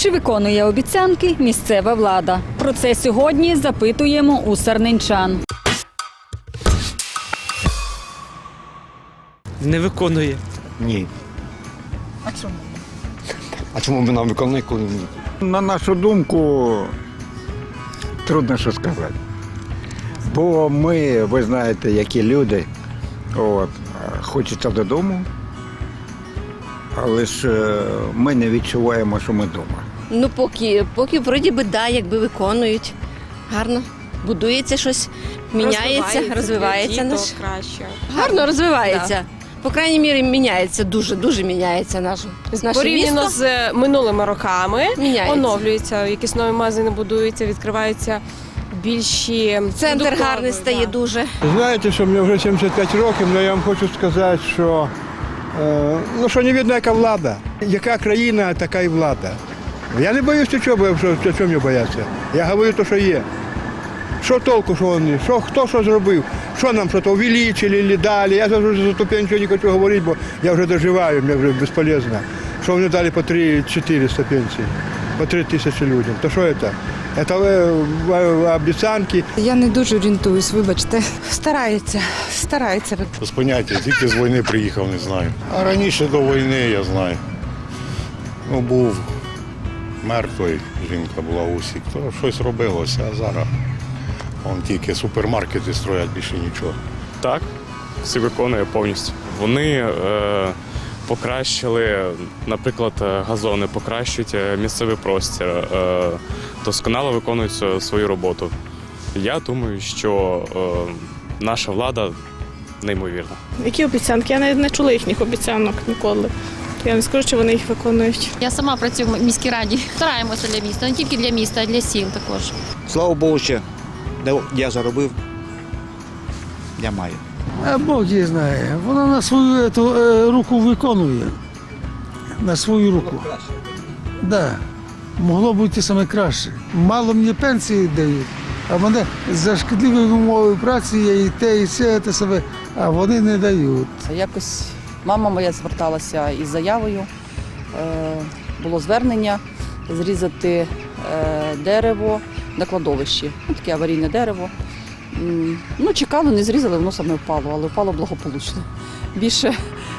Чи виконує обіцянки місцева влада? Про це сьогодні запитуємо у сарненчан. Не виконує. Ні. А чому? А чому ми нам виконуємо, коли ні? На нашу думку, трудно що сказати. Бо ми, ви знаєте, які люди, от, хочеться додому, але ж е, ми не відчуваємо, що ми вдома. Ну, поки, поки вроді би да, якби виконують. Гарно. Будується щось, міняється, розвивається. наш. краще. Гарно розвивається. По крайній мірі, міняється дуже, дуже міняється наш, наше Порівняно місто. з минулими роками Міняється. оновлюється, якісь нові магазини будуються, відкриваються більші Центр продуктові, гарний стає да. дуже. Знаєте, що мені вже 75 років, але я вам хочу сказати, що, е, ну, що не видно, яка влада. Яка країна, така і влада. Я не боюсь нічого, що, що, що мені бояться. Я говорю те, що є. Що толку, що вони, що, хто що зробив, що нам що то увеличили, или дали. Я вже за тупе нічого не хочу говорити, бо я вже доживаю, мені вже безполезно. Що вони дали по 3 400 пенсій, по 3 тисячі людям. То що це? Це е, обіцянки. Я не дуже орієнтуюсь, вибачте. Старається, старається. Без поняття, тільки з війни приїхав, не знаю. А раніше до війни я знаю. Ну, був мер той, жінка була усік, то щось робилося, а зараз вон тільки супермаркети строять більше нічого. Так, всі виконує повністю. Вони е, покращили, наприклад, е, газони, покращують е, місцевий простір, е, досконало виконують свою- свою роботу. Я думаю, що е, наша влада неймовірна. Які обіцянки? Я навіть не чула їхніх обіцянок ніколи. Я не скажу, що вони їх виконують. Я сама працюю в міській раді. Стараємося для міста, не тільки для міста, а для сіл також. Слава Богу, ще де я заробив, я маю. А Бог її знає. Вона на свою ету, е, руку виконує. На свою руку. Да. Могло бути саме краще. Мало мені пенсії дають, а мене за шкідливі умови праці є і те, і це, те себе, а вони не дають. Якось мама моя зверталася із заявою. Е, Було звернення зрізати е, дерево на кладовищі. Ну, таке аварійне дерево. Ну, чекали, не зрізали, воно саме впало, але впало благополучно. Більше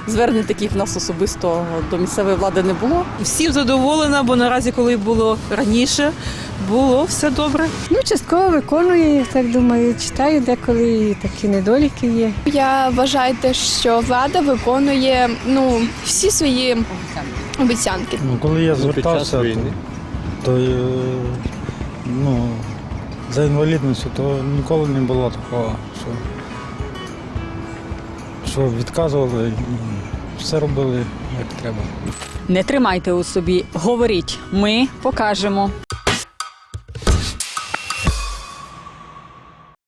звернень таких в нас особисто до місцевої влади не було. Всім задоволена, бо наразі, коли було раніше, було все добре. Ну, частково виконую, я так думаю, читаю деколи і такі недоліки є. Я вважаю те, що влада виконує ну всі свої обіцянки. Ну, коли я звертався, то, то е, ну, за інвалідністю, то ніколи не було такого, що, що відказували, все робили як треба. Не тримайте у собі, говоріть. Ми покажемо.